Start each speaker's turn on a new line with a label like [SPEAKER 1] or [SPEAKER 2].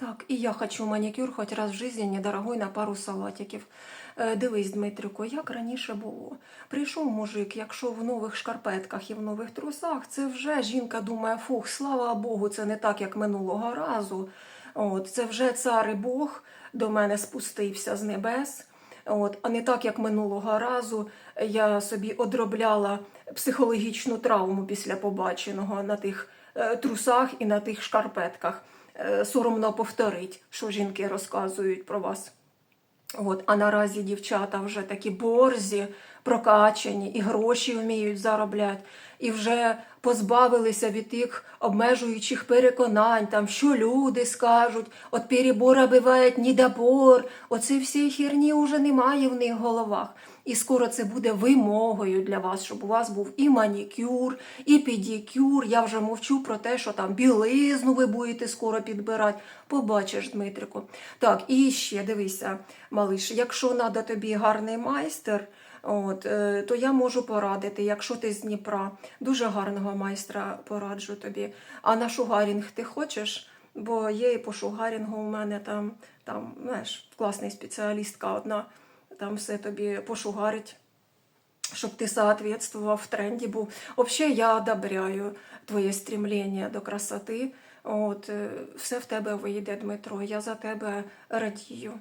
[SPEAKER 1] Так, і я хочу манікюр хоч раз в житті, недорогой, на пару салатиків. Е, дивись, Дмитрико, як раніше було. Прийшов мужик, якщо в нових шкарпетках і в нових трусах, це вже жінка думає, фух, слава Богу, це не так, як минулого разу. От, це вже цар і Бог до мене спустився з небес. От, а не так, як минулого разу я собі одробляла психологічну травму після побаченого на тих е, трусах і на тих шкарпетках. Е, соромно повторить, що жінки розказують про вас. От, а наразі дівчата вже такі борзі, прокачані, і гроші вміють заробляти, і вже позбавилися від тих обмежуючих переконань, там, що люди скажуть, от перебора буває недобор. Оце всі херні вже немає в них головах. І скоро це буде вимогою для вас, щоб у вас був і манікюр, і педикюр. Я вже мовчу про те, що там білизну ви будете скоро підбирати. Побачиш, Дмитрику. Так, і ще дивися, малиш, якщо треба тобі гарний майстер. От, е, то я можу порадити, якщо ти з Дніпра, дуже гарного майстра пораджу тобі. А на шугарінг ти хочеш? Бо є і по шугарінгу у мене там, там знаєш, класний спеціалістка одна, там все тобі пошугарить, щоб ти соответствував в тренді був. Взагалі я одобряю твоє стремлення до красоти. От, е, все в тебе вийде, Дмитро. Я за тебе радію.